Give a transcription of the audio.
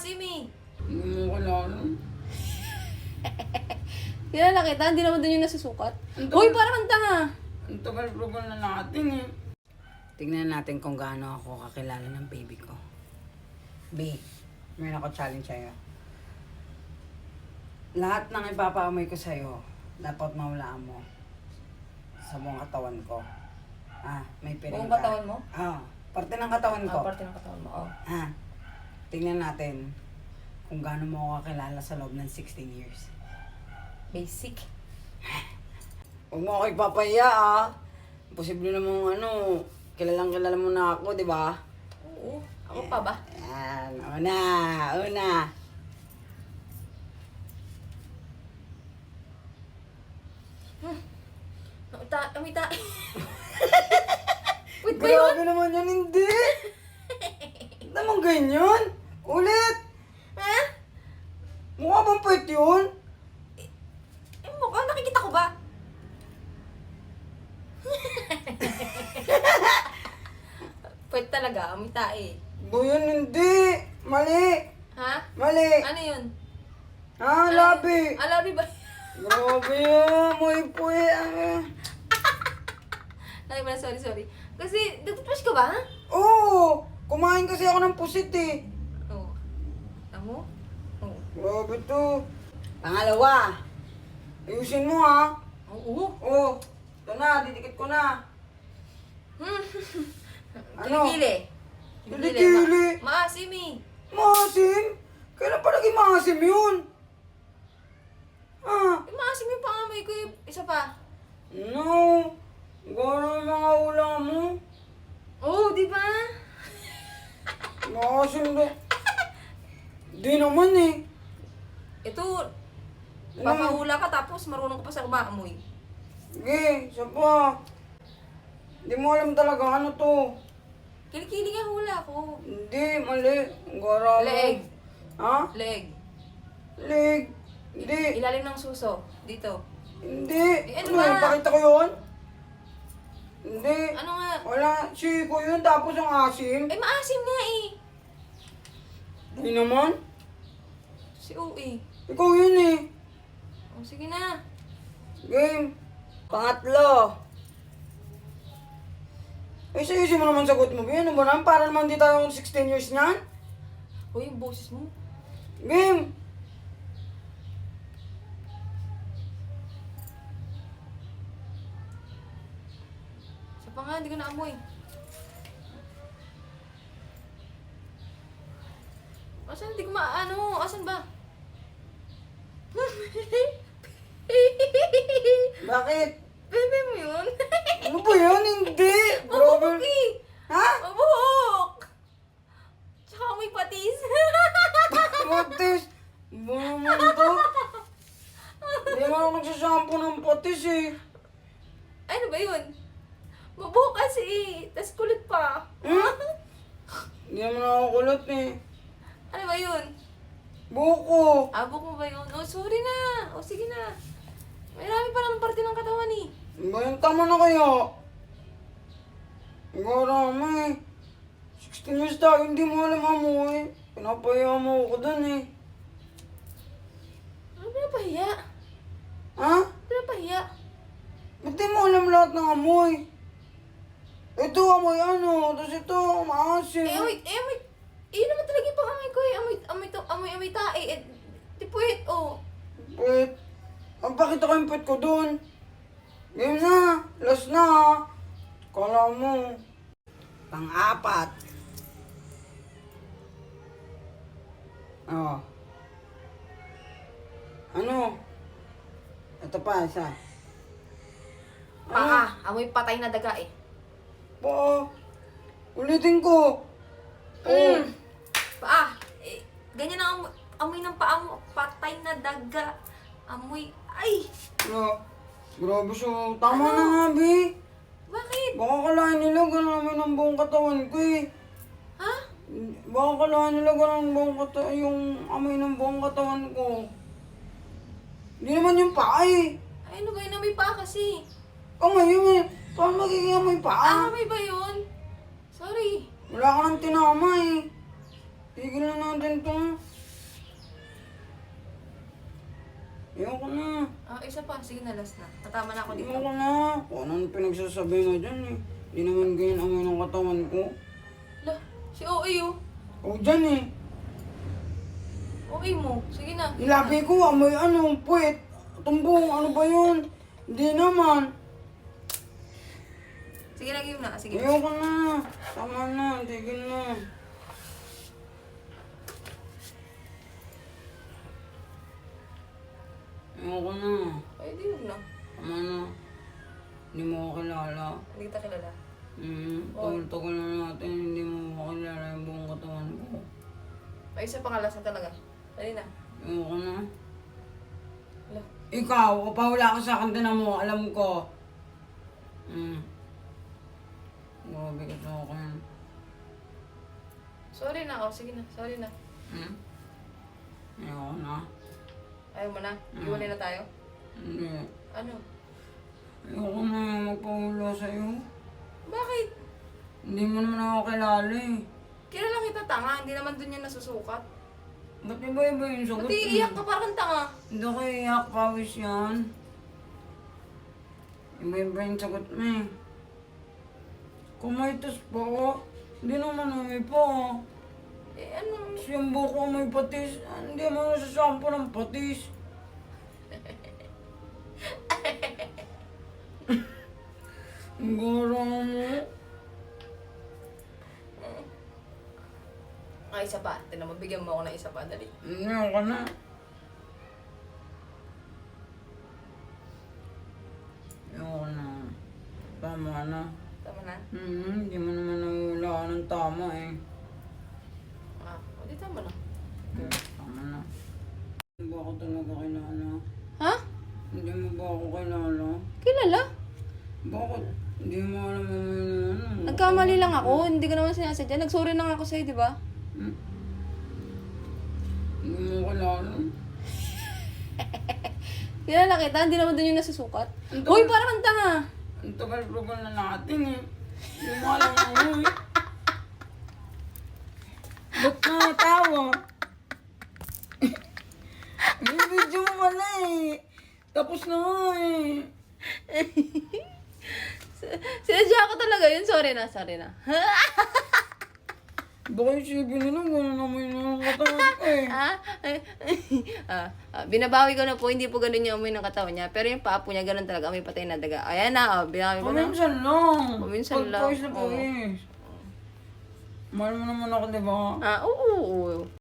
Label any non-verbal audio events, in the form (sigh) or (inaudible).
Eh. Hindi mo kilala. Kilala kita, hindi naman doon yung nasusukat. Uy, dami- parang ang tanga. Ang tagal-tagal na natin eh. Tignan natin kung gaano ako kakilala ng baby ko. B, meron ako challenge sa'yo. Lahat ng ipapaamoy ko sa'yo, dapat maulaan mo sa buong katawan ko. Ah, may piring Buong ka. katawan mo? Ah, parte ng katawan ko. Ah, parte ng katawan mo. Oh. Ah, tingnan natin kung gaano mo ako kakilala sa loob ng 16 years. Basic. Huwag mo ako ipapahiya ah. Posible namang ano, kilalang kilala mo na ako, di ba? Oo. Ako pa ba? Yan, una, una. Nauta, amita. (laughs) Wait ba yun? Grabe naman yan, hindi. Naman ganyan? Ulit. Ha? Mukha bang puwet yun? Eh, mukha, nakikita ko ba? (laughs) Pwede talaga, amita eh. Bo yun, hindi. Mali. Ha? Mali. Ano yun? Ha, labi. Ah, labi ba? (laughs) Grabe yan, may puwet. ah. Ay, sorry, sorry. Kasi, nagtutwash ka ba? Oo, kumain kasi ako ng pusit eh. Oo. Tamo? Oo. Grabe to. Pangalawa, ayusin mo ha. Oo. Oo, ito na, didikit ko na. Hmm. (laughs) Ano? Kilikili. Kilikili. Ma maasim eh. Maasim? Kailan pa naging maasim yun? Ah, Eh, maasim yung pangamoy ko yung isa pa. no. Gano'n yung mga ulam mo. Oo, di ba? Maasim do. Di naman eh. Ito, papahula ka tapos marunong ka pa sa umaamoy. Sige, isa pa. Hindi mo alam talaga ano to. Kilikili nga hula ko. Hindi, mali. Gara mo. Leg. Ha? Leg. Leg. Hindi. Ilalim ng suso. Dito. Hindi. Eh, ano, ano ba? ipakita ko yun? Hindi. Ano nga? Wala, siko yun, tapos ang asim. Eh, maasim nga eh. Hindi naman. Si Uwi. Ikaw yun eh. O, sige na. Game. Pangatlo. Eh, sa mo naman sagot mo. Ano ba naman? Para naman di tayo 16 years niyan. Uy, yung boses mo. Game. Isa pa nga, hindi ko naamoy. Asan? Hindi ko maano. Asan ba? Bakit? Bebe mo yun? Ano ba yun? Hindi. Mabuhok Grabe. eh! Ha? Mabuhok! Tsaka may patis. (laughs) Patis. Ba naman to? Hindi naman ako nagsashampoo ng patis eh. ano ba yun? Mabuhok kasi eh. Tas kulit pa. Hmm? Hindi naman ako kulot eh. ano ba yun? Buko. Abok mo ba yun? Oh, sorry na. O, sige na. Marami pa naman parte ng katawan eh. Bayan tama na kayo. Garama eh. 16 years tayo, hindi mo alam mo eh. Pinapaya mo ako dun eh. Ano pinapahiya? Ha? Pinapahiya? Ba't di mo alam lahat ng amoy? Ito amoy ano, tapos ito maasim. Eh, amoy, eh, amoy. Eh, yun naman talaga yung pangamoy ko eh. Amoy, amoy, to, amoy, amoy tae. Eh, di puwet, oh. Wait. Ang pakita ko yung pet ko dun. Game na. Last na. Kala mo. Pang-apat. Oh. Ano? Ito pa, isa. Paa. Amoy patay na daga eh. Pa. Ulitin ko. Oh. Mm. Ganyan ang amoy, amoy ng paa mo. Patay na daga. Amoy, ay! Oh. Grabe siya. Tama Ano? na nga, Bi. Bakit? Baka kalahin nila ganun namin ang buong katawan ko eh. Ha? Baka kalahin nila ganun ang buong katawan, yung amoy ng buong katawan ko. Hindi naman yung paa eh. Ay, ano ba yun? Amoy paa kasi. Amoy yun eh. Paano magiging amoy Ah, paa? amoy ba yun? Sorry. Wala ka nang tinama. Tigil na natin to. Ayoko na. Ah, isa pa. Sige na, last na. Tatama na ako dito. Ayoko na. Kung anong pinagsasabi mo dyan eh. Di naman ganyan amoy ng katawan ko. Lah, si OA oh. O dyan eh. OA mo. Sige na. Ilabi ko, ah. amoy ano, puwet. Tumbong, ano ba yun? Hindi naman. Sige na, game na. Sige. Ayoko na. Tama na, tigil na. Ay, isa pang alas na talaga. Dali na. Ayoko na. Lah. Ikaw, kapahula ka sa akin, tinan mo, alam ko. Hmm. Grabe ka sa akin. Sorry na. Oh, sige na. Sorry na. Hmm? Ayoko na. Ayaw mo na. Iwalay na tayo. Hindi. Ano? Ayoko na magpahula sa'yo. Bakit? Hindi mo naman ako kilala eh. Kilala kita tanga. Hindi naman dun yan nasusukat. Ba't iba-iba yung sagot Pati iiyak ka parang tanga. Hindi ko iyak, pawis yan. Iba-iba yung sagot mo eh. Kumaitas pa ako. Hindi naman amoy pa. Eh, ano? Kasi yung buko may patis. Hindi mo nasasampo ng patis. (laughs) Ang gara mo. Isa pa. Tinan mo, bigyan mo ako ng isa pa. Dali. Hindi ka na. Ayoko na. Tama na. Tama na. Hmm, hindi mo naman nawala ng tama eh. Ah, o di tama na. Tama na. Hindi ba ako talaga kilala? Ha? Hindi mo ba ako kilala? Kilala? Bakit? Hindi mo alam mo yung ano? Nagkamali lang ako. Hindi ko naman sinasadya. Nagsorry na nga ako sa'yo, di ba? Hmm? Hindi mo kilala? Kilala kita. Hindi naman dun yung nasusukat. Ang Uy, parang kang tanga. Ang tagal-tagal na natin eh. Hindi mo alam mo eh. Ba't nakatawa? Video mo pala eh. Tapos na nga eh. (laughs) Sinadya ko talaga yun. Sorry na, sorry na. (laughs) Baka isipin nila, gano'n naman yung katawan ko eh. ah, (laughs) ah, ah, binabawi ko na po, hindi po ganun yung amoy ng katawan niya. Pero yung paa po niya, ganun talaga, amoy patay na daga. Ayan na, oh, binawi ko na. Paminsan lang. Paminsan lang, Pag-pawis na pawis. Mahal mo naman ako, di ba? Ah, oo, oo, oo.